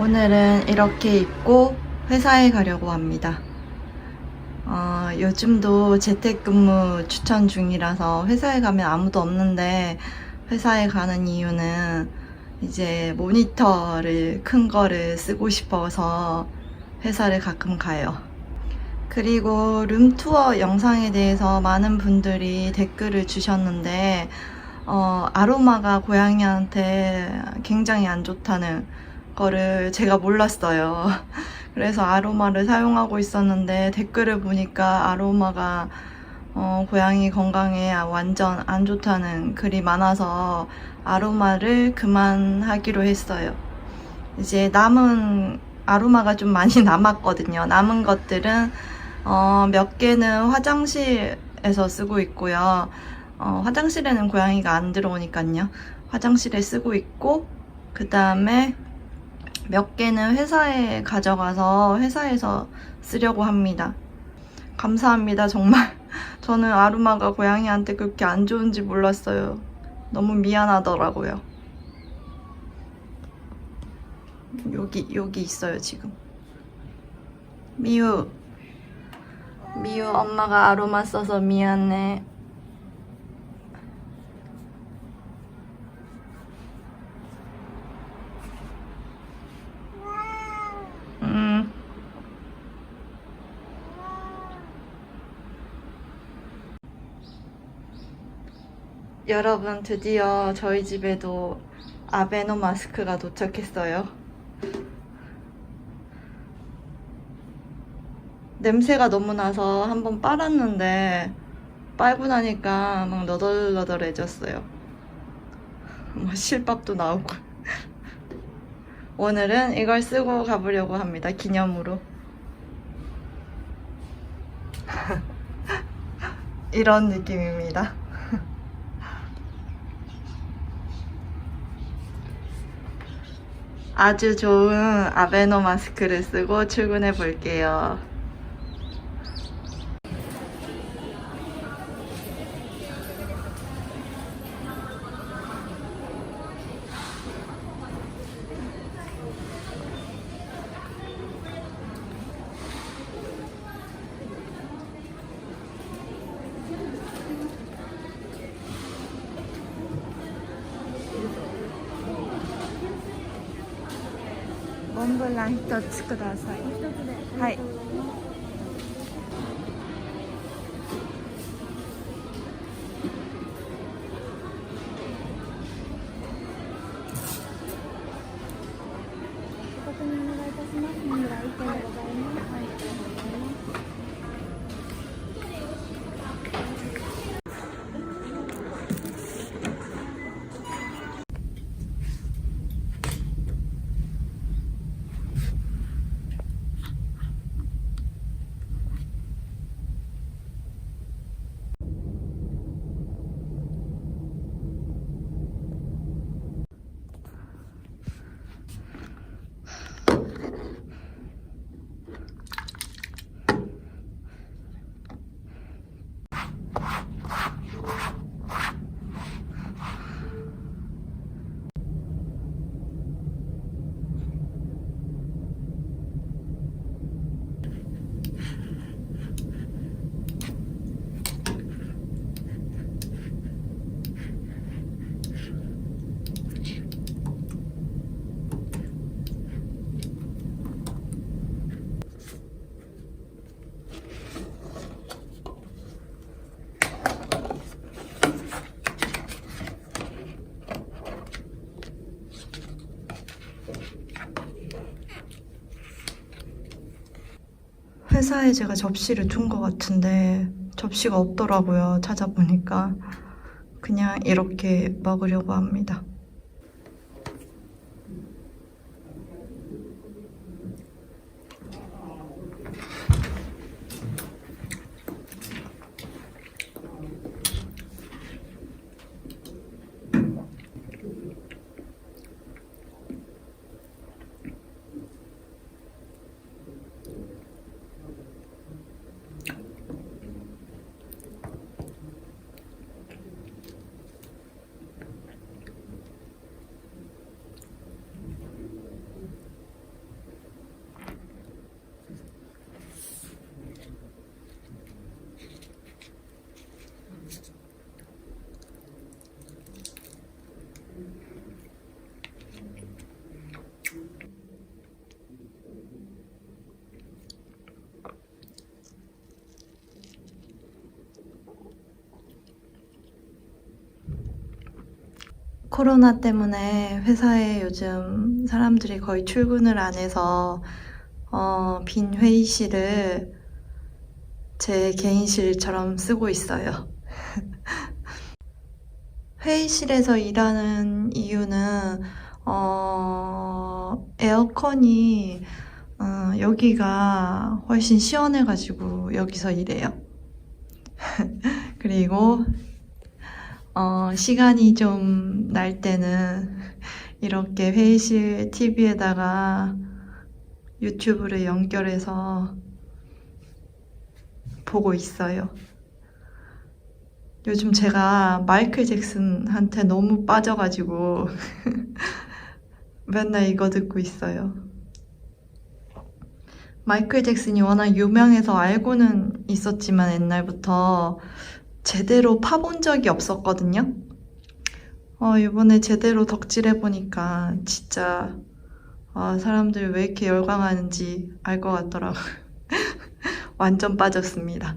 오늘은 이렇게 입고 회사에 가려고 합니다. 어, 요즘도 재택근무 추천 중이라서 회사에 가면 아무도 없는데 회사에 가는 이유는 이제 모니터를 큰 거를 쓰고 싶어서 회사를 가끔 가요. 그리고 룸투어 영상에 대해서 많은 분들이 댓글을 주셨는데 어, 아로마가 고양이한테 굉장히 안 좋다는 거를 제가 몰랐어요. 그래서 아로마를 사용하고 있었는데 댓글을 보니까 아로마가 어, 고양이 건강에 완전 안 좋다는 글이 많아서 아로마를 그만하기로 했어요. 이제 남은 아로마가 좀 많이 남았거든요. 남은 것들은 어, 몇 개는 화장실에서 쓰고 있고요. 어, 화장실에는 고양이가 안 들어오니까요. 화장실에 쓰고 있고, 그 다음에 몇 개는 회사에 가져가서 회사에서 쓰려고 합니다. 감사합니다, 정말. 저는 아로마가 고양이한테 그렇게 안 좋은지 몰랐어요. 너무 미안하더라고요. 여기, 여기 있어요, 지금. 미유. 미유, 엄마가 아로마 써서 미안해. 음. 여러분 드디어 저희 집에도 아베노 마스크가 도착했어요. 냄새가 너무 나서 한번 빨았는데 빨고 나니까 막 너덜너덜해졌어요. 뭐 실밥도 나오고. 오늘은 이걸 쓰고 가보려고 합니다. 기념으로. 이런 느낌입니다. 아주 좋은 아베노 마스크를 쓰고 출근해 볼게요. ンブラン一つください。はい。 회사에 제가 접시를 둔 것 같은데 접시가 없더라고요. 찾아보니까 그냥 이렇게 먹으려고 합니다. 코로나 때문에 회사에 요즘 사람들이 거의 출근을 안 해서 어, 빈 회의실을 제 개인실처럼 쓰고 있어요. 회의실에서 일하는 이유는 어, 에어컨이 어, 여기가 훨씬 시원해가지고 여기서 일해요. 그리고 어, 시간이 좀 날 때는 이렇게 회의실 TV에다가 유튜브를 연결해서 보고 있어요. 요즘 제가 마이클 잭슨한테 너무 빠져가지고 맨날 이거 듣고 있어요. 마이클 잭슨이 워낙 유명해서 알고는 있었지만 옛날부터 제대로 파본 적이 없었거든요. 어, 이번에 제대로 덕질해보니까 진짜 아, 사람들 왜 이렇게 열광하는지 알 것 같더라고요. 완전 빠졌습니다.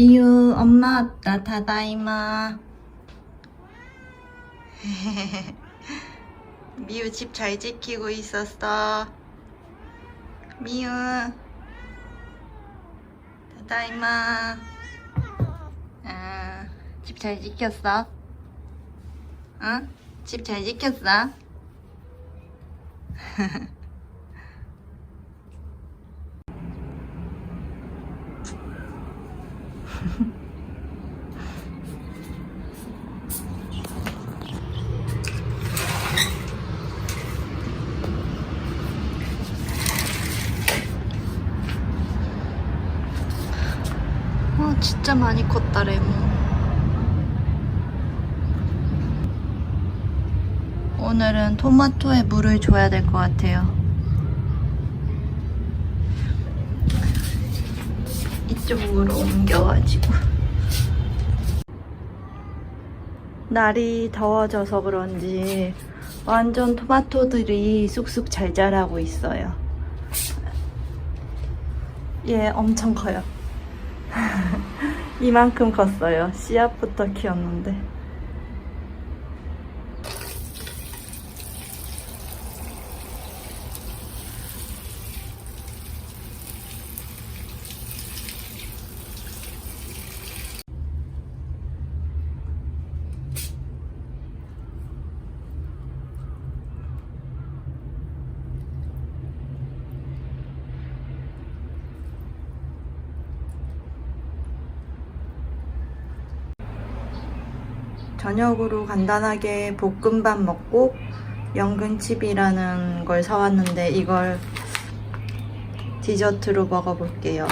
미유, 엄마 왔다. 다다이마. 미유 집 잘 지키고 있었어. 미유. 다다이마. 아, 집 잘 지켰어? 응? 집 잘 지켰어? 진짜 많이 컸다 레몬 오늘은 토마토에 물을 줘야 될 것 같아요. 이쪽으로 옮겨가지고. 날이 더워져서 그런지 완전 토마토들이 쑥쑥 잘 자라고 있어요. 얘 엄청 커요 이만큼 컸어요. 씨앗부터 키웠는데. 저녁으로 간단하게 볶음밥 먹고 연근칩이라는 걸 사왔는데 이걸 디저트로 먹어볼게요.